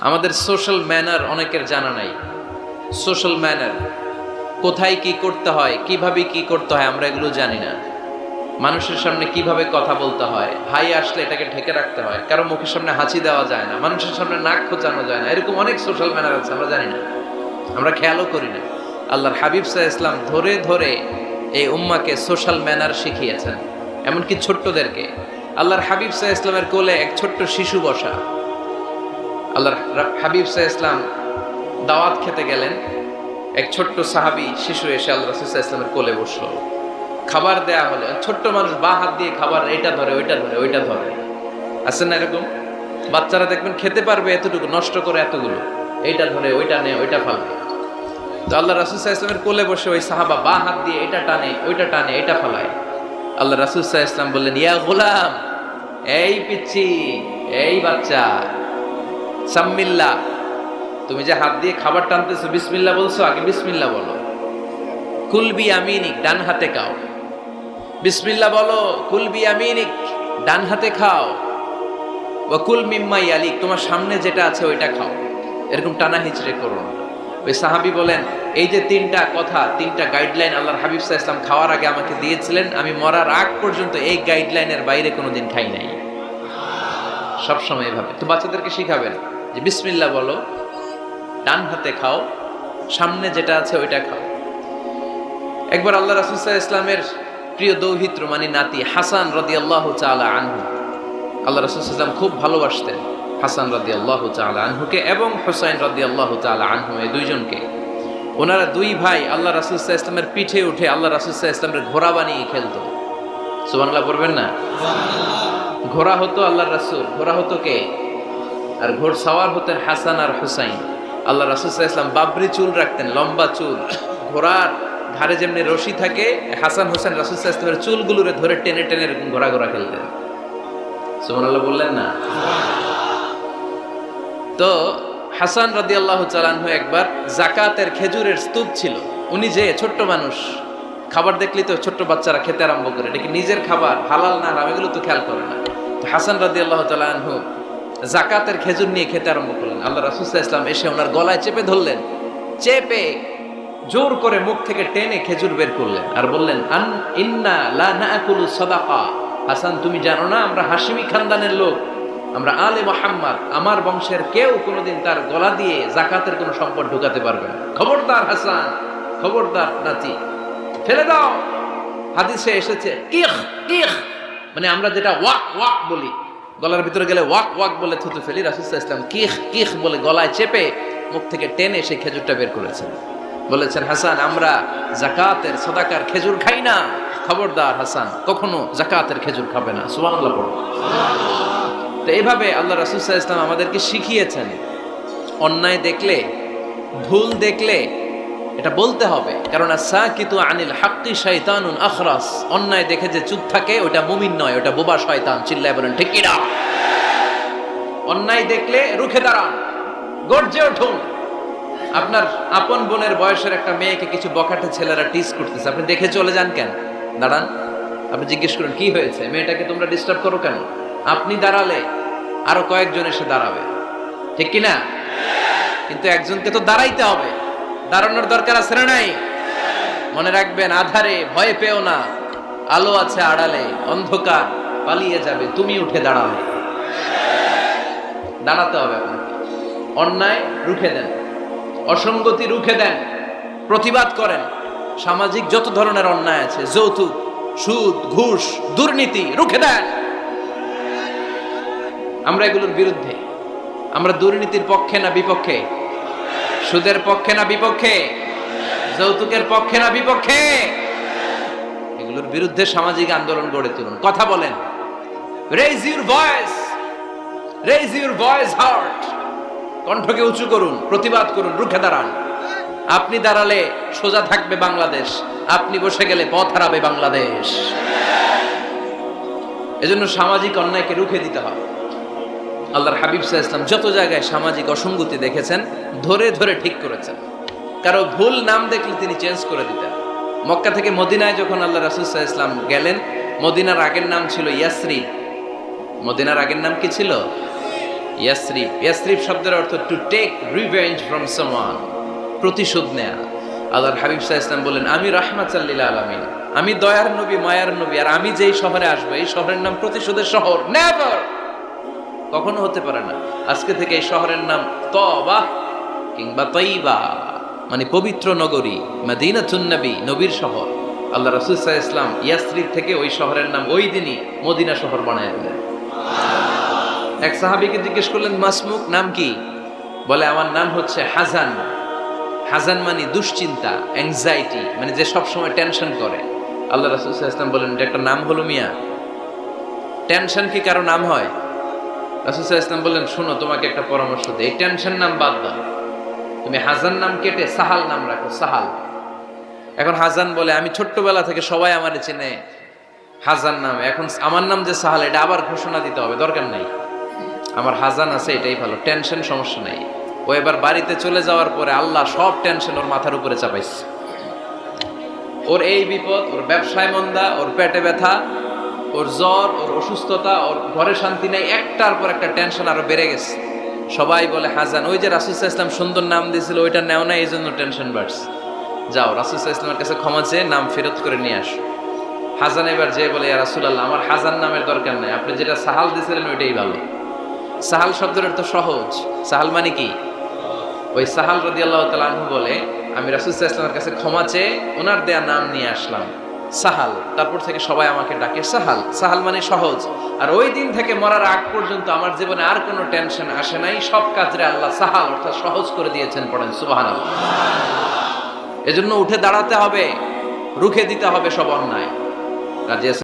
আমাদের social manner অনেকের জানা নাই। সোশ্যাল ম্যানার কোথায় কি করতে হয়, কীভাবে কি করতে হয়, আমরা এগুলো জানি না। মানুষের সামনে কীভাবে কথা বলতে হয়, হাই আসলে এটাকে ঢেকে রাখতে হয়, কারও মুখের সামনে হাঁচি দেওয়া যায় না, মানুষের সামনে নাক খোঁচানো যায় না, এরকম অনেক সোশ্যাল ম্যানার আছে, আমরা জানি না। আমরা খেয়ালও করি না। আল্লাহর হাবিব সাহা ইসলাম ধরে ধরে এই উম্মাকে সোশ্যাল ম্যানার শিখিয়েছেন। এমনকি ছোট্টদেরকে। আল্লাহর হাবিব সাহা ইসলামের কোলে এক ছোট্ট শিশু বসা। আল্লাহর হাবিব সাহা ইসলাম দাওয়াত খেতে গেলেন। এক ছোট্ট সাহাবি শিশু এসে আল্লাহ রসুল ইসলামের কোলে বসল। খাবার দেয়া হলো। ছোট্ট মানুষ বা হাত দিয়ে খাবার এটা ধরে, ওইটা ধরে ওইটা ধরে। আছে না এরকম? বাচ্চারা দেখবেন খেতে পারবে এতটুকু, নষ্ট করে এতগুলো। এইটা ধরে, ওইটা নে, ওইটা ফালবে তো আল্লাহ রাসুল সাহা ইসলামের কোলে বসে ওই সাহাবা বা হাত দিয়ে এটা টানে, ওইটা টানে, এটা ফালায়। আল্লাহ রাসুল সাহা ইসলাম বললেন, ইয়া গোলাম, এই পিচ্ছি, এই বাচ্চা সাম্মিল্লা। তুমি যে হাত দিয়ে খাবার টানতেছো, বিসমিল্লা বলছো, আগে বিসমিল্লা বলো। কুলবি আমিনিক, ডান হাতে খাও। বিসমিল্লা বলো কুলবি আমিনিক, ডান হাতে খাও। ও কুল মিম্মাই আলিক তোমার সামনে যেটা আছে ওইটা খাও। এরকম টানা হিচড়ে করো। ওই সাহাবি বলেন, এই যে তিনটা কথা, তিনটা গাইডলাইন আল্লাহর হাবিব সাহা ইসলাম খাওয়ার আগে আমাকে দিয়েছিলেন, আমি মরার আগ পর্যন্ত এই গাইডলাইনের বাইরে কোনোদিন খাই নাই। সবসময় এভাবে। তো বাচ্চাদেরকে শিখাবেন। যে বিসমিল্লা বলো, ডান হাতে খাও, সামনে যেটা আছে ওইটা খাও। একবার আল্লাহ রাসুসাহ ইসলামের প্রিয় দৌহিত্র মানে নাতি হাসান রদি আল্লাহ চালা আনহু, আল্লাহ রাসুল ইসলাম খুব ভালোবাসতেন হাসান রদি আল্লাহ চালা আনহুকে এবং হোসাইন রদি আল্লাহ চালা আনহু এই দুইজনকে। ওনারা দুই ভাই আল্লাহ রাসুসাহ ইসলামের পিঠে উঠে আল্লাহ রাসুসাহ ইসলামের ঘোড়া বানিয়ে খেলতো। সুবাংলা পড়বেন না? ঘোড়া হতো আল্লাহ রাসুল, ঘোড়া হতো কে? আর ঘোড় সাওয়ার হতেন হাসান আর হুসাইন। আল্লাহ রাসুল ইসলাম বাবরি চুল রাখতেন, লম্বা চুল। ঘোড়ার ঘাড়ে যেমনি রশি থাকে, হাসান হোসেন রাসুল ইসলামের চুলগুলোরে ধরে টেনে টেনে ঘোড়া ঘোড়া খেলতেন। সুমান আল্লাহ বললেন না? তো হাসান রাদি আল্লাহ চালানহু একবার জাকাতের খেজুরের স্তূপ ছিল। উনি যে ছোট্ট মানুষ, খাবার দেখলি তো ছোট্ট বাচ্চারা খেতে আরম্ভ করে। নিজের খাবার, হালাল না হারাম? এগুলো তো খেয়াল করে না। হাসান রাদি আল্লাহ চালানহু জাকাতের খেজুর নিয়ে খেতে আরম্ভ করলেন। আল্লাহ রাসুল্লাহ ইসলাম এসে ওনার গলায় চেপে ধরলেন। চেপে জোর করে মুখ থেকে টেনে খেজুর বের করলেন আর বললেন, আন ইন্না লা হাসান, তুমি জানো না, আমরা হাসিমি খানদানের লোক। আমরা আলে মোহাম্মদ, আমার বংশের কেউ কোনোদিন তার গলা দিয়ে জাকাতের কোনো সম্পদ ঢুকাতে পারবে না। খবরদার হাসান, খবরদার নাতি, ফেলে দাও। হাদিসে এসেছে কিখ কিখ মানে আমরা যেটা ওয়াক ওয়াক বলি। গলার ভিতরে গেলে ওয়াক ওয়াক বলে থুতু ফেলি রাসুল্লাহ ইসলাম কিখ কিখ বলে গলায় চেপে মুখ থেকে টেনে সেই খেজুরটা বের করেছেন। বলেছেন, হাসান, আমরা জাকাতের সদাকার খেজুর খাই না। খবরদার হাসান, কখনো জাকাতের খেজুর খাবে না। সুবান তো এইভাবে আল্লাহ রাসুল্লাহ ইসলাম আমাদেরকে শিখিয়েছেন। অন্যায় দেখলে, ভুল দেখলে এটা বলতে হবে। কারণ সাকিতু আনিল হাক্কি শয়তানুন আখরাস। অন্যায় দেখে যে চুপ থাকে ওটা মুমিন নয় ওটা বোবা শয়তান, চিল্লায় বলেন, ঠিক কিনা? অন্যায় দেখলে রুখে দাঁড়ান, গর্জে উঠুন। আপনার আপন বোনের বয়সের একটা মেয়েকে কিছু বখাটে ছেলেরা টিস করতেছে। আপনি দেখে চলে যান কেন? দাঁড়ান, আপনি জিজ্ঞেস করুন, কি হয়েছে? মেয়েটাকে তোমরা ডিস্টার্ব করো কেন? আপনি দাঁড়ালে আরও কয়েকজন এসে দাঁড়াবে। ঠিক কি না কিন্তু একজনকে তো দাঁড়াইতে হবে। দাঁড়ানোর দরকার আছে না নাই? মনে রাখবেন, আধারে ভয় পেও না। আলো আছে আড়ালে, অন্ধকার পালিয়ে যাবে, তুমি উঠে দাঁড়াবে দাঁড়াতে হবে আপনাকে। অন্যায় রুখে দেন। অসঙ্গতি রুখে দেন। প্রতিবাদ করেন। সামাজিক যত ধরনের অন্যায় আছে, যৌতুক, সুদ, ঘুষ, দুর্নীতি, রুখে দেন। আমরা এগুলোর বিরুদ্ধে। আমরা দুর্নীতির পক্ষে না বিপক্ষে? সুদের পক্ষে না বিপক্ষে? যৌতুকের পক্ষে না বিপক্ষে? এগুলোর বিরুদ্ধে সামাজিক আন্দোলন গড়ে তুলুন। কথা বলেন। Raise your voice raise your voice heart কণ্ঠকে উঁচু করুন, প্রতিবাদ করুন, রুখে দাঁড়ান। আপনি দাঁড়ালে সোজা থাকবে বাংলাদেশ। আপনি বসে গেলে পথ হারাবে বাংলাদেশ। এজন্য সামাজিক অন্যায়কে রুখে দিতে হবে। আল্লাহর হাবিব সাহা ইসলাম যত জায়গায় সামাজিক অসঙ্গতি দেখেছেন, ধরে ধরে ঠিক করেছেন। কারও ভুল নাম দেখলে তিনি চেঞ্জ করে দিতেন। মক্কা থেকে মদিনায় যখন আল্লাহ রাসুল সাহা ইসলাম গেলেন, মদিনার আগের নাম ছিল ইয়াসরি মদিনার আগের নাম কি ছিল? ইয়াসরিফ ইয়াসরিফ শব্দের অর্থ টু টেক রিভেঞ্জ ফ্রম সমান প্রতিশোধ নেয়া। আল্লাহর হাবিব সাহা ইসলাম বললেন আমি রাহমাত সাল্লিল আলমিন। আমি দয়ার নবী, মায়ার নবী, আর আমি যেই শহরে আসব, এই শহরের নাম প্রতিশোধের শহর। নেভার কখনো হতে পারে না। আজকে থেকে এই শহরের নাম তবা কিংবা তৈবা মানে পবিত্র নগরী, মাদিনাতুন নবী, নবীর শহর। আল্লাহ রাসূল সাল্লাল্লাহু আলাইহি ইসলাম ইয়াসরিব থেকে ওই শহরের নাম ওই দিনই মদিনা শহর বানায় দিলেন। এক সাহাবীকে জিজ্ঞেস করলেন মাসমুক নাম কি? বলে, আমার নাম হচ্ছে হাজান। হাজান মানে দুশ্চিন্তা অ্যাংজাইটি মানে যে সব সময় টেনশন করে। আল্লাহ রাসূল ইসলাম বলেন, এটা একটা নাম হলো মিয়া। টেনশন কি কারও নাম হয়? রাসূল ইসলাম বললেন, শোনো, তোমাকে একটা পরামর্শ এই টেনশন নাম বাদ দাও। তুমি হাজান নাম কেটে সাহাল নাম রাখো, সাহাল। এখন হাজান বলে, আমি ছোট্টবেলা থেকে সবাই আমারে চেনে হাজান নাম। এখন আমার নাম যে সাহাল, এটা আবার ঘোষণা দিতে হবে। দরকার নাই। আমার হাজান আছে, এটাই ভালো। টেনশন সমস্যা নাই। ও এবার বাড়িতে চলে যাওয়ার পরে আল্লাহ সব টেনশন ওর মাথার উপরে চাপাইছে। ওর এই বিপদ, ওর ব্যবসায় মন্দা, ওর পেটে ব্যথা ওর জ্বর, ওর অসুস্থতা, ওর ঘরে শান্তি নেই, একটার পর একটা টেনশন আরও বেড়ে গেছে। সবাই বলে, হাজান, ওই যে রাসুসাহ ইসলাম সুন্দর নাম দিয়েছিল, ওইটা নেও না, এই জন্য টেনশন বাড়ছে। যাও রাসুসাহ ইসলামের কাছে ক্ষমা চেয়ে নাম ফেরত করে নিয়ে আসো। হাজান এবার যে বলে, ইয়া রাসূলুল্লাহ, আমার হাজান নামের দরকার নাই, আপনি যেটা সাহাল দিয়েছিলেন, ওইটাই ভালো। সাহাল শব্দের অর্থ সহজ। সাহাল মানে কি? ওই সাহাল রদি আল্লাহ তালু বলে, আমি রাসুসাহ ইসলামের কাছে ক্ষমা চেয়ে ওনার দেয়া নাম নিয়ে আসলাম। সাহাল। তারপর থেকে সবাই আমাকে ডাকে সাহাল। সাহাল মানে সহজ। আর ওই দিন থেকে মরার আগ পর্যন্ত আমার জীবনে আর কোনো টেনশন আসে নাই। সব কাজরে আল্লাহ সাহাল অর্থাৎ সহজ করে দিয়েছেন পড়েন সুবাহান এজন্য উঠে দাঁড়াতে হবে, রুখে দিতে হবে সব অন্যায়। রাজিয়া